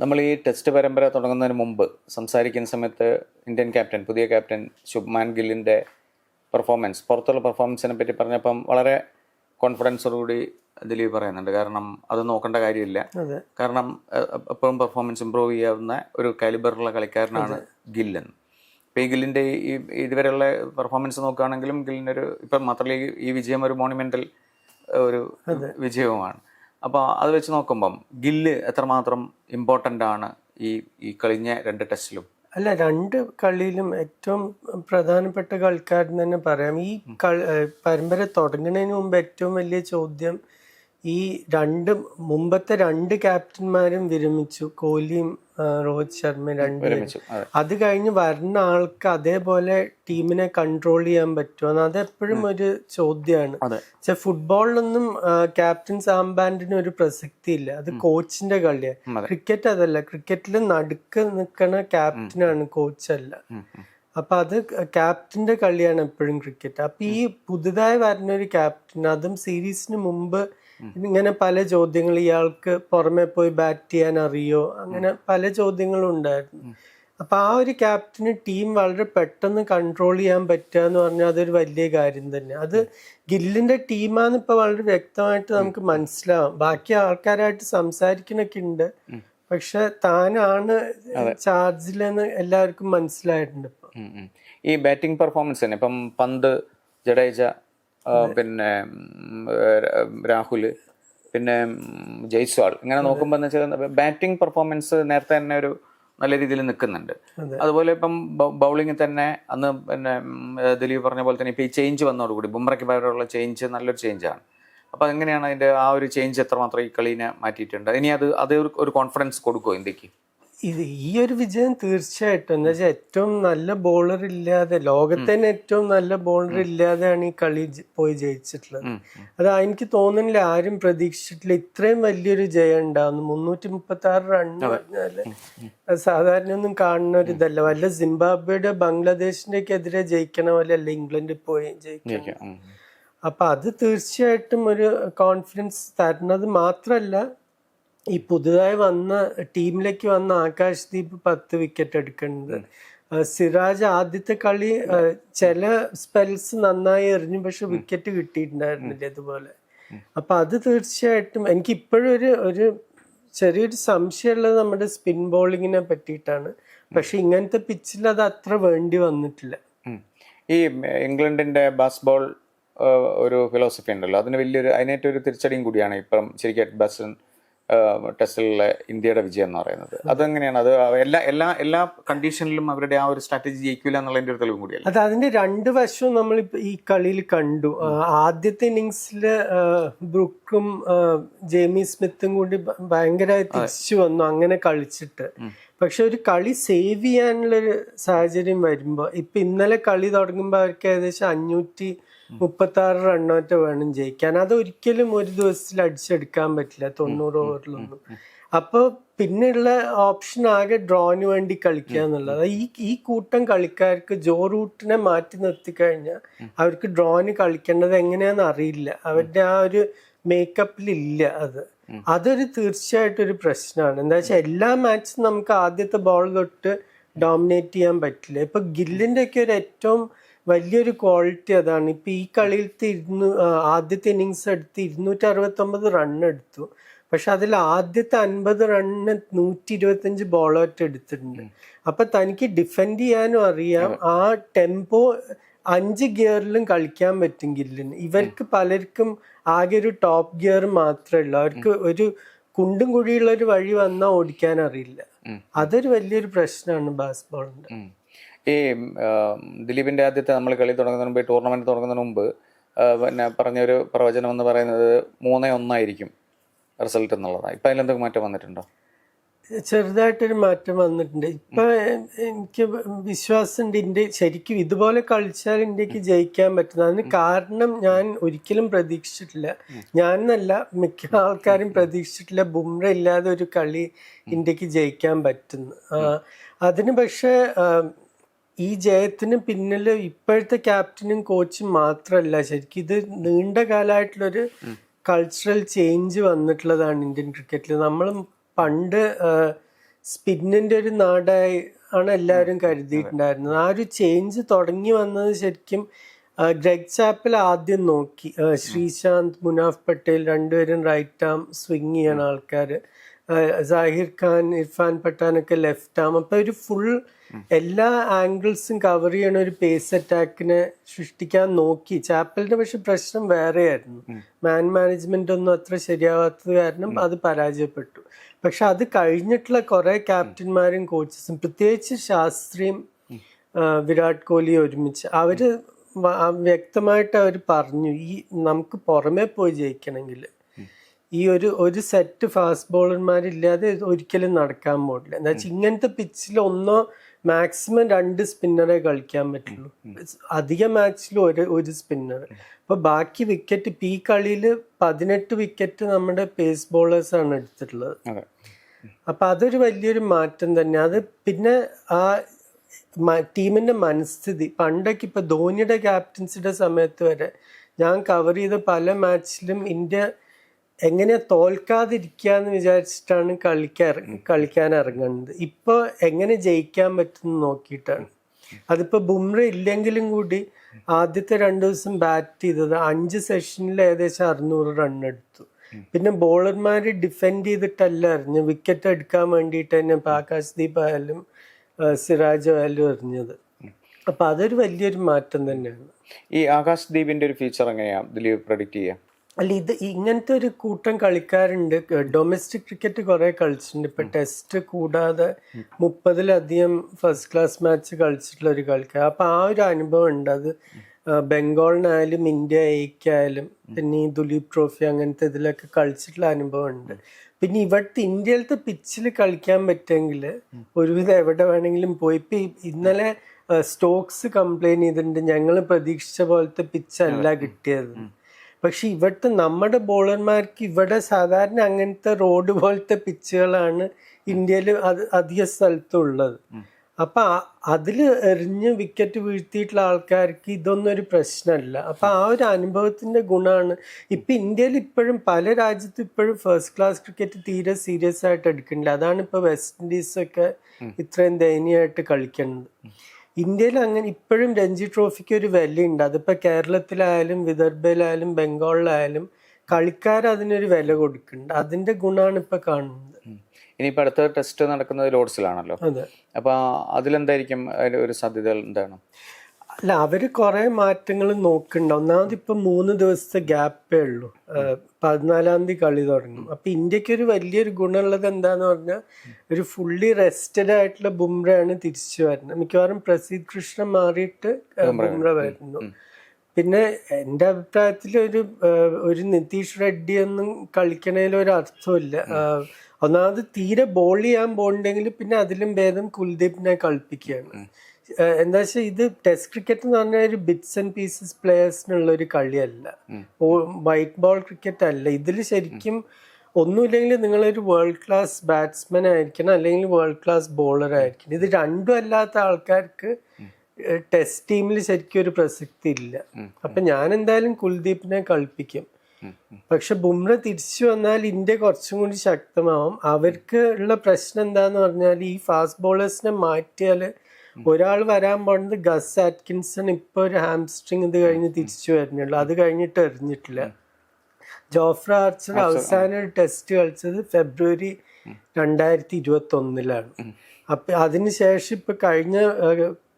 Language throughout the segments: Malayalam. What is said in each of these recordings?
നമ്മൾ ഈ ടെസ്റ്റ് പരമ്പര തുടങ്ങുന്നതിന് മുമ്പ് സംസാരിക്കുന്ന സമയത്ത് ഇന്ത്യൻ ക്യാപ്റ്റൻ പുതിയ ക്യാപ്റ്റൻ ശുഭ്മാൻ ഗില്ലിന്റെ പെർഫോമൻസ് പുറത്തുള്ള പെർഫോമൻസിനെ പറ്റി പറഞ്ഞപ്പം വളരെ കോൺഫിഡൻസോടുകൂടി ദിലീപ് പറയുന്നുണ്ട്. കാരണം അത് നോക്കേണ്ട കാര്യമില്ല. കാരണം എപ്പോഴും പെർഫോമൻസ് ഇമ്പ്രൂവ് ചെയ്യാവുന്ന ഒരു കാലിബറുള്ള കളിക്കാരനാണ് ഗില്ലൻ ഇപ്പം ഈ ഗില്ലിന്റെ ഈ ഇതുവരെയുള്ള പെർഫോമൻസ് നോക്കുകയാണെങ്കിലും ഗില്ലിന്റെ ഒരു ഇപ്പം മാത്രമല്ല ഈ- ഈ വിജയം ഒരു മോണിമെന്റൽ ഒരു വിജയവുമാണ്. അപ്പോൾ അത് വെച്ച് നോക്കുമ്പം ഗില്ല് എത്രമാത്രം ഇമ്പോർട്ടന്റ് ആണ് ഈ ഈ കളിഞ്ഞ രണ്ട് ടെസ്റ്റിലും? അല്ല രണ്ട് കളിയിലും ഏറ്റവും പ്രധാനപ്പെട്ട കളിക്കാരൻ തന്നെ പറയാം. ഈ കളി പരമ്പര തുടങ്ങുന്നതിന് മുമ്പ് ഏറ്റവും വലിയ ചോദ്യം ഈ രണ്ട് മുമ്പത്തെ രണ്ട് ക്യാപ്റ്റന്മാരും വിരമിച്ചു. കോഹ്ലിയും രോഹിത് ശർമ്മ രണ്ടുപേരും ഒരുമിച്ച് അതെ. കഴിഞ്ഞ് വരുന്ന ആൾക്ക് അതേപോലെ ടീമിനെ കൺട്രോൾ ചെയ്യാൻ പറ്റുമോ? അത് എപ്പോഴും ഒരു ചോദ്യമാണ്. പക്ഷെ ഫുട്ബോളിലൊന്നും ക്യാപ്റ്റൻ സാംബാൻഡിന് ഒരു പ്രസക്തി ഇല്ല. അത് കോച്ചിന്റെ കളിയാണ് ക്രിക്കറ്റ് അതല്ല. ക്രിക്കറ്റിൽ നടുക്ക് നിൽക്കണ ക്യാപ്റ്റനാണ് കോച്ചല്ല. അപ്പൊ അത് ക്യാപ്റ്റന്റെ കളിയാണ് എപ്പോഴും ക്രിക്കറ്റ് അപ്പൊ ഈ പുതുതായി വരുന്ന ഒരു ക്യാപ്റ്റൻ അതും സീരീസിന് മുമ്പ് ഇങ്ങനെ പല ചോദ്യങ്ങൾ ഇയാൾക്ക് പുറമെ പോയി ബാറ്റ് ചെയ്യാൻ അറിയോ? അങ്ങനെ പല ചോദ്യങ്ങളും ഉണ്ടായിരുന്നു. അപ്പൊ ആ ഒരു ക്യാപ്റ്റന് ടീം വളരെ പെട്ടെന്ന് കൺട്രോൾ ചെയ്യാൻ പറ്റുക എന്ന് പറഞ്ഞാൽ അതൊരു വലിയ കാര്യം തന്നെ. അത് ഗില്ലിന്റെ ടീമാന്ന് ഇപ്പൊ വളരെ വ്യക്തമായിട്ട് നമുക്ക് മനസ്സിലാവും. ബാക്കി ആൾക്കാരായിട്ട് സംസാരിക്കണൊക്കെ ഉണ്ട്. പക്ഷെ താനാണ് ചാർജിലെന്ന് എല്ലാവർക്കും മനസ്സിലായിട്ടുണ്ട്. ഈ ബാറ്റിംഗ് പെർഫോമൻസ് തന്നെ. ഇപ്പം പന്ത് ജഡേജ പിന്നെ രാഹുൽ പിന്നെ ജയ്സ്വാൾ. ഇങ്ങനെ നോക്കുമ്പോൾ എന്ന് വെച്ചാൽ ബാറ്റിംഗ് പെർഫോമൻസ് നേരത്തെ തന്നെ ഒരു നല്ല രീതിയിൽ നിൽക്കുന്നുണ്ട്. അതുപോലെ ഇപ്പം ബൗളിങ്ങിൽ തന്നെ അന്ന് പിന്നെ ദിലീപ് പറഞ്ഞ പോലെ തന്നെ ഇപ്പം ഈ ചേഞ്ച് വന്നതോടുകൂടി ബുംറയ്ക്ക് പകരമുള്ള ചേഞ്ച് നല്ലൊരു ചേഞ്ചാണ് അപ്പോൾ എങ്ങനെയാണ് അതിന്റെ ആ ഒരു ചേഞ്ച് എത്രമാത്രം ഈ കളീനെ മാറ്റിയിട്ടുണ്ട്? ഇനി അത് അത് ഒരു കോൺഫിഡൻസ് കൊടുക്കുമോ ഇന്ത്യയ്ക്ക്? ഇത് ഈ ഒരു വിജയം തീർച്ചയായിട്ടും. എന്താ വെച്ചാൽ ഏറ്റവും നല്ല ബോളർ ഇല്ലാതെ ലോകത്തെ തന്നെ ഏറ്റവും നല്ല ബോളർ ഇല്ലാതെയാണ് ഈ കളി പോയി ജയിച്ചിട്ടുള്ളത്. അത് എനിക്ക് തോന്നുന്നില്ല ആരും പ്രതീക്ഷിച്ചിട്ടില്ല. ഇത്രയും വലിയൊരു ജയം ഉണ്ടാവുന്നു. മുന്നൂറ്റി മുപ്പത്തി ആറ് റൺ പറഞ്ഞാൽ സാധാരണ ഒന്നും കാണുന്ന ഒരു ഇതല്ല. വല്ല സിംബാബ്വേയുടെ ബംഗ്ലാദേശിന്റെ ഒക്കെ എതിരെ ജയിക്കണ പോലെ അല്ല ഇംഗ്ലണ്ടിൽ പോയി ജയിക്കണം ജയിക്കാം. അപ്പൊ അത് തീർച്ചയായിട്ടും ഒരു കോൺഫിഡൻസ് തരുന്നത് മാത്രല്ല ഈ പുതുതായി വന്ന ടീമിലേക്ക് വന്ന ആകാശ് ദീപ് പത്ത് വിക്കറ്റ് എടുക്കുന്നത് സിറാജ് ആദ്യത്തെ കളി ചില സ്പെൽസ് നന്നായി എറിഞ്ഞു പക്ഷെ വിക്കറ്റ് കിട്ടിയിട്ടുണ്ടായിരുന്നില്ല ഇതുപോലെ. അപ്പൊ അത് തീർച്ചയായിട്ടും എനിക്ക് ഇപ്പോഴും ഒരു ഒരു ചെറിയൊരു സംശയമുള്ളത് നമ്മുടെ സ്പിൻ ബോളിങ്ങിനെ പറ്റിയിട്ടാണ്. പക്ഷെ ഇങ്ങനത്തെ പിച്ചിൽ അത് അത്ര വേണ്ടി വന്നിട്ടില്ല. ഈ ഇംഗ്ലണ്ടിന്റെ ബാസ്ബോൾ ഒരു ഫിലോസഫി ഉണ്ടല്ലോ. അതിന് വലിയൊരു അതിനേറ്റൊരു തിരിച്ചടിയും കൂടിയാണ് ഇപ്പം ശരിക്കും ബസ്റ്റൺ ടെസ്റ്റിലുള്ള ഇന്ത്യയുടെ വിജയം എന്ന് പറയുന്നത്. അതെങ്ങനെയാണ്? അത് എല്ലാ എല്ലാ എല്ലാ കണ്ടീഷനിലും അവരുടെ ആ ഒരു സ്ട്രാറ്റജി ജയിക്കില്ല എന്നുള്ളതിന്റെ ഒരു തെളിവും കൂടിയല്ല? അത് അതിന്റെ രണ്ട് വശവും നമ്മൾ ഈ കളിയിൽ കണ്ടു. ആദ്യത്തെ ഇന്നിങ്സിൽ ബ്രുക്കും ജേമി സ്മിത്തും കൂടി ഭയങ്കരമായി തിരിച്ചു വന്നു അങ്ങനെ കളിച്ചിട്ട്. പക്ഷെ ഒരു കളി സേവ് ചെയ്യാനുള്ള ഒരു സാഹചര്യം വരുമ്പോ ഇപ്പൊ ഇന്നലെ കളി തുടങ്ങുമ്പോ അവർക്ക് ഏകദേശം അഞ്ഞൂറ്റി മുപ്പത്തി ആറ് റണ്ണോറ്റ വേണം ജയിക്കാൻ. അത് ഒരിക്കലും ഒരു ദിവസത്തിൽ അടിച്ചെടുക്കാൻ പറ്റില്ല തൊണ്ണൂറ് ഓവറിലൊന്നും. അപ്പൊ പിന്നെയുള്ള ഓപ്ഷൻ ആകെ ഡ്രോന് വേണ്ടി കളിക്കുക എന്നുള്ളത്. ഈ ഈ കൂട്ടം കളിക്കാർക്ക് ജോ റൂട്ടിനെ മാറ്റി നിർത്തി കഴിഞ്ഞാൽ അവർക്ക് ഡ്രോന് കളിക്കേണ്ടത് എങ്ങനെയാണെന്ന് അറിയില്ല. അവരുടെ ആ ഒരു മേക്കപ്പിലില്ല അത്. അതൊരു തീർച്ചയായിട്ടും ഒരു പ്രശ്നമാണ് എന്താ വെച്ചാൽ എല്ലാ മാച്ചും നമുക്ക് ആദ്യത്തെ ബോൾ തൊട്ട് ഡോമിനേറ്റ് ചെയ്യാൻ പറ്റില്ല. ഇപ്പൊ ഗില്ലിന്റെ ഒക്കെ ഒരു ഏറ്റവും വലിയൊരു ക്വാളിറ്റി അതാണ്. ഇപ്പൊ ഈ കളിയിലത്തെ ഇരുന്നൂ ആദ്യത്തെ ഇന്നിങ്സ് എടുത്ത് ഇരുന്നൂറ്റി അറുപത്തി ഒമ്പത് റൺ എടുത്തു. പക്ഷെ അതിൽ ആദ്യത്തെ അൻപത് റണ്ണിന് നൂറ്റി ഇരുപത്തഞ്ച് ബോളോറ്റ് എടുത്തിട്ടുണ്ട്. അപ്പൊ തനിക്ക് ഡിഫെൻഡ് ചെയ്യാനും അറിയാം. ആ ടെമ്പോ അഞ്ച് ഗിയറിലും കളിക്കാൻ പറ്റും ഗില്ലിന് ഇവർക്ക് പലർക്കും ആകെ ഒരു ടോപ്പ് ഗിയർ മാത്രമേ ഉള്ളൂ അവർക്ക് ഒരു കുണ്ടും കുഴിയുള്ള ഒരു വഴി വന്നാൽ ഓടിക്കാൻ അറിയില്ല. അതൊരു വലിയൊരു പ്രശ്നമാണ് ബാസ്ബോളിന്റെ. ഈ ദിലീപിന്റെ ആദ്യത്തെ നമ്മൾ കളി തുടങ്ങുന്നതിന് മുമ്പ് ടൂർണമെന്റ് തുടങ്ങുന്നതിന് മുമ്പ് പിന്നെ പറഞ്ഞൊരു പ്രവചനം എന്ന് പറയുന്നത് മൂന്നേ ഒന്നായിരിക്കും റിസൾട്ട് എന്നുള്ളതാണ്. ഇപ്പം അതിലെന്തൊക്കെ മാറ്റം വന്നിട്ടുണ്ടോ? ചെറുതായിട്ടൊരു മാറ്റം വന്നിട്ടുണ്ട്. ഇപ്പൊ എനിക്ക് വിശ്വാസമുണ്ട് ഇന്ത്യ ശരിക്കും ഇതുപോലെ കളിച്ചാൽ ഇന്ത്യയ്ക്ക് ജയിക്കാൻ പറ്റുന്നത്. അതിന് കാരണം ഞാൻ ഒരിക്കലും പ്രതീക്ഷിച്ചിട്ടില്ല. ഞാൻ എന്നല്ല മിക്ക ആൾക്കാരും പ്രതീക്ഷിച്ചിട്ടില്ല ബുംറ ഇല്ലാതെ ഒരു കളി ഇന്ത്യയ്ക്ക് ജയിക്കാൻ പറ്റുന്നു. അതിന് പക്ഷെ ഈ ജയത്തിന് പിന്നിൽ ഇപ്പോഴത്തെ ക്യാപ്റ്റനും കോച്ചും മാത്രമല്ല ശരിക്കും ഇത് നീണ്ട കാലമായിട്ടുള്ളൊരു കൾച്ചറൽ ചേഞ്ച് വന്നിട്ടുള്ളതാണ് ഇന്ത്യൻ ക്രിക്കറ്റിൽ നമ്മൾ പണ്ട് സ്പിന്നിന്റെ ഒരു നാടായി ആണ് എല്ലാവരും കരുതിയിട്ടുണ്ടായിരുന്നത്. ആ ഒരു ചേഞ്ച് തുടങ്ങി വന്നത് ശരിക്കും ഗ്രെഗ് ചാപ്പൽ ആദ്യം നോക്കി. ശ്രീശാന്ത് മുനാഫ് പട്ടേൽ രണ്ടുപേരും റൈറ്റ് ആം സ്വിങ് ചെയ്യണ ആൾക്കാർ സാഹിർ ഖാൻ ഇർഫാൻ പട്ടാനൊക്കെ ലെഫ്റ്റ് ആം അപ്പൊ ഒരു ഫുൾ എല്ലാ ആംഗിൾസും കവർ ചെയ്യണ ഒരു പേസ് അറ്റാക്കിനെ സൃഷ്ടിക്കാൻ നോക്കി. ചാപ്പലിന്റെ പക്ഷെ പ്രശ്നം വേറെയായിരുന്നു. മാൻ മാനേജ്മെന്റ് ഒന്നും അത്ര ശരിയാവാത്തത് കാരണം അത് പരാജയപ്പെട്ടു. പക്ഷെ അത് കഴിഞ്ഞിട്ടുള്ള കുറെ ക്യാപ്റ്റന്മാരും കോച്ചസും പ്രത്യേകിച്ച് ശാസ്ത്രിയും വിരാട് കോഹ്ലി ഒരുമിച്ച് അവർ വ്യക്തമായിട്ട് അവർ പറഞ്ഞു ഈ നമുക്ക് പുറമെ പോയി ജയിക്കണമെങ്കിൽ ഈ ഒരു ഒരു സെറ്റ് ഫാസ്റ്റ് ബോളർമാരില്ലാതെ ഒരിക്കലും നടക്കാൻ പോകില്ല എന്താ വെച്ചാൽ ഇങ്ങനത്തെ പിച്ചിൽ ഒന്നോ മാക്സിമം രണ്ട് സ്പിന്നറെ കളിക്കാൻ പറ്റുള്ളൂ. അധിക മാച്ചിൽ ഒരു ഒരു സ്പിന്നർ അപ്പോൾ ബാക്കി വിക്കറ്റ് ഇപ്പൊ ഈ കളിയിൽ പതിനെട്ട് വിക്കറ്റ് നമ്മുടെ പേസ് ബോളേഴ്സാണ് എടുത്തിട്ടുള്ളത്. അപ്പം അതൊരു വലിയൊരു മാറ്റം തന്നെ. അത് പിന്നെ ആ ടീമിന്റെ ടീമിന്റെ മനസ്ഥിതി. പണ്ടൊക്കെ ഇപ്പൊ ധോണിയുടെ ക്യാപ്റ്റൻസിയുടെ സമയത്ത് വരെ ഞാൻ കവർ ചെയ്ത പല മാച്ചിലും ഇന്ത്യ എങ്ങനെ തോൽക്കാതിരിക്കുക എന്ന് വിചാരിച്ചിട്ടാണ് കളിക്കാൻ കളിക്കാൻ ഇറങ്ങുന്നത്. ഇപ്പൊ എങ്ങനെ ജയിക്കാൻ പറ്റുമെന്ന് നോക്കിയിട്ടാണ്. അതിപ്പോ ബുംറ ഇല്ലെങ്കിലും കൂടി ആദ്യത്തെ രണ്ട് ദിവസം ബാറ്റ് ചെയ്തത് അഞ്ച് സെഷനിൽ ഏകദേശം അറുന്നൂറ് റൺ എടുത്തു. പിന്നെ ബോളർമാര് ഡിഫെൻഡ് ചെയ്തിട്ടല്ല എറിഞ്ഞ് വിക്കറ്റ് എടുക്കാൻ വേണ്ടിയിട്ട് തന്നെ ഇപ്പൊ ആകാശ്ദീപ് ആയാലും സിറാജ് ആയാലും എറിഞ്ഞത്. അപ്പൊ അതൊരു വലിയൊരു മാറ്റം തന്നെയാണ്. ഈ ആകാശ് ദീപിന്റെ ഒരു ഫീച്ചർ എങ്ങനെയാ? ദിലീപ് പ്രൊഡിക്റ്റ് ചെയ്യാം? അല്ല ഇത് ഇങ്ങനത്തെ ഒരു കൂട്ടം കളിക്കാരുണ്ട്. ഡൊമസ്റ്റിക് ക്രിക്കറ്റ് കുറെ കളിച്ചിട്ടുണ്ട്. ഇപ്പൊ ടെസ്റ്റ് കൂടാതെ മുപ്പതിലധികം ഫസ്റ്റ് ക്ലാസ് മാച്ച് കളിച്ചിട്ടുള്ള ഒരു കളിക്കാർ അപ്പൊ ആ ഒരു അനുഭവം ഉണ്ട്. അത് ബംഗാളിനായാലും ഇന്ത്യ എയ്ക്കായാലും പിന്നെ ഈ ദുലീപ് ട്രോഫി അങ്ങനത്തെ ഇതിലൊക്കെ കളിച്ചിട്ടുള്ള അനുഭവം ഉണ്ട്. പിന്നെ ഇവിടുത്തെ ഇന്ത്യയിലത്തെ പിച്ചിൽ കളിക്കാൻ പറ്റുമെങ്കിൽ ഒരുവിധം എവിടെ വേണമെങ്കിലും പോയി. ഇപ്പൊ ഇന്നലെ സ്റ്റോക്സ് കംപ്ലൈൻ ചെയ്തിട്ടുണ്ട്. ഞങ്ങൾ പ്രതീക്ഷിച്ച പോലത്തെ പിച്ചല്ല കിട്ടിയത്. പക്ഷെ ഇവിടുത്തെ നമ്മുടെ ബോളർമാർക്ക് ഇവിടെ സാധാരണ അങ്ങനത്തെ റോഡ് പോലത്തെ പിച്ചുകളാണ് ഇന്ത്യയിൽ അത് അധിക സ്ഥലത്തും ഉള്ളത് അപ്പൊ അതിൽ അതിൽ എറിഞ്ഞ് വിക്കറ്റ് വീഴ്ത്തിയിട്ടുള്ള ആൾക്കാർക്ക് ഇതൊന്നും ഒരു പ്രശ്നമല്ല അപ്പൊ ആ ഒരു അനുഭവത്തിന്റെ ഗുണമാണ് ഇപ്പൊ ഇന്ത്യയിൽ ഇപ്പോഴും പല രാജ്യത്തും ഇപ്പോഴും ഫസ്റ്റ് ക്ലാസ് ക്രിക്കറ്റ് തീരെ സീരിയസ് ആയിട്ട് എടുക്കുന്നില്ല. അതാണ് ഇപ്പൊ വെസ്റ്റ് ഇൻഡീസൊക്കെ ഇത്രയും ദയനീയമായിട്ട് കളിക്കുന്നത്. ഇന്ത്യയിൽ അങ്ങനെ ഇപ്പോഴും രഞ്ജി ട്രോഫിക്ക് ഒരു വിലയുണ്ട്. അതിപ്പോൾ കേരളത്തിലായാലും വിദർഭയിലായാലും ബംഗാളിലായാലും കളിക്കാർ അതിനൊരു വില കൊടുക്കുന്നുണ്ട്. അതിന്റെ ഗുണമാണ് ഇപ്പൊ കാണുന്നത്. ഇനിയിപ്പോ അടുത്ത ടെസ്റ്റ് നടക്കുന്നത് ലോഡ്സിലാണല്ലോ അതെ. അപ്പൊ അതിലെന്തായിരിക്കും? ഒരു സാധ്യതകൾ എന്താണ്? അല്ല അവർ കുറെ മാറ്റങ്ങൾ നോക്കുന്നുണ്ട് ഒന്നാമത് ഇപ്പൊ മൂന്ന് ദിവസത്തെ ഗ്യാപ്പേ ഉള്ളൂ. പതിനാലാം തീയതി കളി തുടങ്ങും. അപ്പൊ ഇന്ത്യയ്ക്ക് ഒരു വലിയൊരു ഗുണമുള്ളത് എന്താന്ന് പറഞ്ഞാൽ ഒരു ഫുള്ളി റെസ്റ്റഡ് ആയിട്ടുള്ള ബുംറയാണ് തിരിച്ചു വരുന്നത് മിക്കവാറും പ്രസീദ് കൃഷ്ണ മാറിയിട്ട് ബുംറ വരുന്നു. പിന്നെ എന്റെ അഭിപ്രായത്തിൽ ഒരു ഒരു നിതീഷ് റെഡ്ഡി ഒന്നും കളിക്കണതിൽ ഒരു അർത്ഥമില്ല ഒന്നാമത് തീരെ ബോൾ ചെയ്യാൻ പോകണ്ടെങ്കിൽ പിന്നെ അതിലും ഭേദം കുൽദീപിനെ കളിപ്പിക്കുകയാണ് എന്താ വെച്ചാൽ ഇത് ടെസ്റ്റ് ക്രിക്കറ്റ് എന്ന് പറഞ്ഞാൽ ഒരു ബിറ്റ്സ് ആൻഡ് പീസസ് പ്ലേയേഴ്സിനുള്ള ഒരു കളിയല്ല. വൈറ്റ് ബോൾ ക്രിക്കറ്റ് അല്ല. ഇതിൽ ശരിക്കും ഒന്നുമില്ലെങ്കിൽ നിങ്ങളൊരു വേൾഡ് ക്ലാസ് ബാറ്റ്സ്മാൻ ആയിരിക്കണം അല്ലെങ്കിൽ വേൾഡ് ക്ലാസ് ബോളർ ആയിരിക്കണം. ഇത് രണ്ടും അല്ലാത്ത ആൾക്കാർക്ക് ടെസ്റ്റ് ടീമിൽ ശരിക്കും ഒരു പ്രസക്തി ഇല്ല. അപ്പൊ ഞാൻ എന്തായാലും കുൽദീപിനെ കളിപ്പിക്കും. പക്ഷെ ബുംറ തിരിച്ചു വന്നാൽ ഇന്ത്യ കുറച്ചും കൂടി ശക്തമാവും. അവർക്ക് ഉള്ള പ്രശ്നം എന്താന്ന് പറഞ്ഞാൽ ഈ ഫാസ്റ്റ് ബോളേഴ്സിനെ മാറ്റിയാൽ ഒരാൾ വരാൻ പോണത് ഗസ് ആറ്റ്കിൻസൺ ഇപ്പൊ ഒരു ഹാംസ്ട്രിങ് ഇത് കഴിഞ്ഞ് തിരിച്ചു വരുന്നുള്ളൂ. അത് കഴിഞ്ഞിട്ട് എറിഞ്ഞിട്ടില്ല. ജോഫ്ര ആർച്ചർ അവസാന ഒരു ടെസ്റ്റ് കളിച്ചത് ഫെബ്രുവരി രണ്ടായിരത്തി ഇരുപത്തി ഒന്നിലാണ് അപ്പൊ അതിനുശേഷം ഇപ്പൊ കഴിഞ്ഞ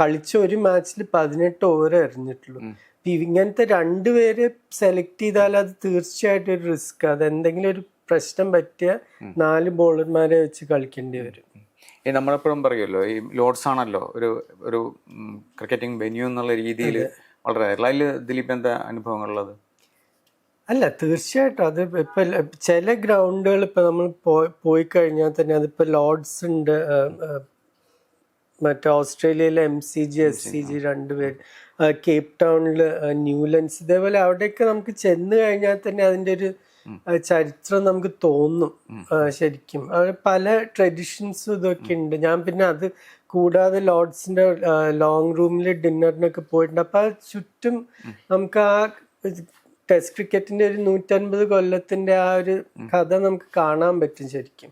കളിച്ച ഒരു മാച്ചിൽ പതിനെട്ട് ഓവർ എറിഞ്ഞിട്ടുള്ളൂ. ഇങ്ങനത്തെ രണ്ടുപേരെ സെലക്ട് ചെയ്താൽ അത് തീർച്ചയായിട്ടും ഒരു റിസ്ക് അത് എന്തെങ്കിലും ഒരു പ്രശ്നം പറ്റിയ നാല് ബോളർമാരെ വെച്ച് കളിക്കേണ്ടി വരും. ഈ നമ്മളെപ്പോഴും പറയുമല്ലോ ഈ ലോർഡ്സ് ആണല്ലോ ഒരു ഒരു ക്രിക്കറ്റിംഗ് വെന്യൂ എന്നുള്ള രീതിയിൽ വളരെ അതിൽ ദിലീപ് എന്താ അനുഭവങ്ങളുള്ളത്? അല്ല തീർച്ചയായിട്ടും. അത് ഇപ്പം ചില ഗ്രൗണ്ടുകൾ ഇപ്പം നമ്മൾ പോയി പോയി കഴിഞ്ഞാൽ തന്നെ അതിപ്പോൾ ലോർഡ്സ് ഉണ്ട് മറ്റേ ഓസ്ട്രേലിയയിലെ M C G S C G രണ്ടുപേർ കേപ്പ് ടൗണിൽ ന്യൂലൻസ് ഇതേപോലെ അവിടെയൊക്കെ നമുക്ക് ചെന്ന് കഴിഞ്ഞാൽ തന്നെ അതിന്റെ ഒരു ചരിത്രം നമുക്ക് തോന്നും ശരിക്കും. പല ട്രഡീഷൻസും ഇതൊക്കെ ഉണ്ട്. ഞാൻ പിന്നെ അത് കൂടാതെ ലോർഡ്സിന്റെ ലോങ് റൂമിൽ ഡിന്നറിനൊക്കെ പോയിട്ടുണ്ട്. അപ്പൊ ആ ചുറ്റും നമുക്ക് ആ ടെസ്റ്റ് ക്രിക്കറ്റിന്റെ ഒരു നൂറ്റൻപത് കൊല്ലത്തിന്റെ ആ ഒരു കഥ നമുക്ക് കാണാൻ പറ്റും ശരിക്കും.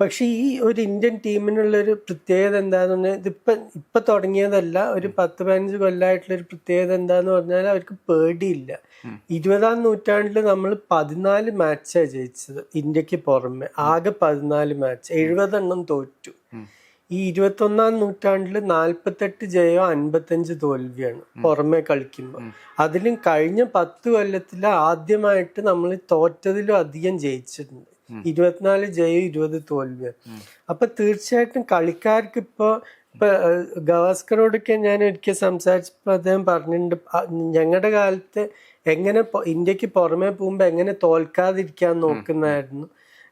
പക്ഷെ ഈ ഒരു ഇന്ത്യൻ ടീമിനുള്ള ഒരു പ്രത്യേകത എന്താന്ന് പറഞ്ഞാൽ ഇതിപ്പം ഇപ്പൊ തുടങ്ങിയതല്ല ഒരു പത്ത് പതിനഞ്ച് കൊല്ലായിട്ടുള്ള ഒരു പ്രത്യേകത എന്താന്ന് പറഞ്ഞാൽ അവർക്ക് പേടിയില്ല. ഇരുപതാം നൂറ്റാണ്ടിൽ നമ്മൾ പതിനാല് മാച്ചാണ് ജയിച്ചത് ഇന്ത്യയ്ക്ക് പുറമെ. ആകെ പതിനാല് മാച്ച്. എഴുപതെണ്ണം തോറ്റു. ഈ ഇരുപത്തൊന്നാം നൂറ്റാണ്ടിൽ നാൽപ്പത്തെട്ട് ജയോ അൻപത്തഞ്ച് തോൽവിയാണ് പുറമെ കളിക്കുമ്പോൾ അതിലും കഴിഞ്ഞ പത്ത് കൊല്ലത്തിൽ ആദ്യമായിട്ട് നമ്മൾ തോറ്റതിലും അധികം ജയിച്ചിട്ടുണ്ട്. ഇരുപത്തിനാല് ജയം ഇരുപത് തോൽവി അപ്പൊ തീർച്ചയായിട്ടും കളിക്കാർക്ക് ഇപ്പോ ഇപ്പൊ ഗവാസ്കറോടൊക്കെ ഞാൻ ഒരിക്കൽ സംസാരിച്ചപ്പോൾ അദ്ദേഹം പറഞ്ഞിട്ടുണ്ട് ഞങ്ങളുടെ കാലത്ത് എങ്ങനെ ഇന്ത്യയ്ക്ക് പുറമെ പോകുമ്പോൾ എങ്ങനെ തോൽക്കാതിരിക്കാൻ നോക്കുന്നതായിരുന്നു.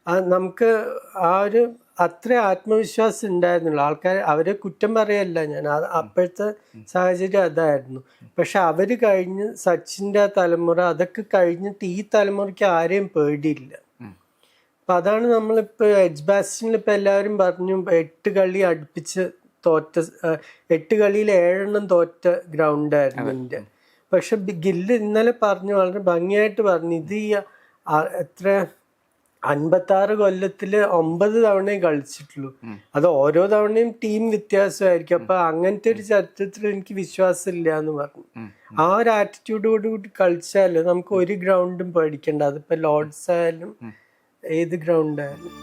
ആ നമുക്ക് ആ ഒരു അത്ര ആത്മവിശ്വാസം ഉണ്ടായിരുന്നുള്ളൂ. ആൾക്കാർ അവരെ കുറ്റം പറയല്ല ഞാൻ. അപ്പോഴത്തെ സാഹചര്യം അതായിരുന്നു. പക്ഷെ അവർ കഴിഞ്ഞ് സച്ചിന്റെ ആ തലമുറ അതൊക്കെ കഴിഞ്ഞിട്ട് ഈ തലമുറയ്ക്ക് ആരെയും പേടിയില്ല. അപ്പൊ അതാണ് നമ്മളിപ്പോ എഡ്ജ് ബാസ്റ്റിനിൽ ഇപ്പൊ എല്ലാവരും പറഞ്ഞു എട്ട് കളി അടുപ്പിച്ച് തോറ്റ എട്ട് കളിയിൽ ഏഴെണ്ണം തോറ്റ ഗ്രൗണ്ട് ആയിരുന്നു ഇന്ത്യ. പക്ഷെ ഗില്ല് ഇന്നലെ പറഞ്ഞു വളരെ ഭംഗിയായിട്ട് പറഞ്ഞു ഇത് ഈ എത്ര അൻപത്തി ആറ് കൊല്ലത്തിൽ ഒമ്പത് തവണയും കളിച്ചിട്ടുള്ളൂ. അത് ഓരോ തവണയും ടീം വ്യത്യാസമായിരിക്കും. അപ്പൊ അങ്ങനത്തെ ഒരു ചരിത്രത്തിൽ എനിക്ക് വിശ്വാസമില്ല എന്ന് പറഞ്ഞു. ആ ഒരു ആറ്റിറ്റ്യൂഡോട് കൂടി കളിച്ചാൽ നമുക്ക് ഒരു ഗ്രൗണ്ടും പേടിക്കണ്ട. അതിപ്പോ ലോർഡ്സ് ആയാലും ഏത് ഗ്രൗണ്ട് ആയാലും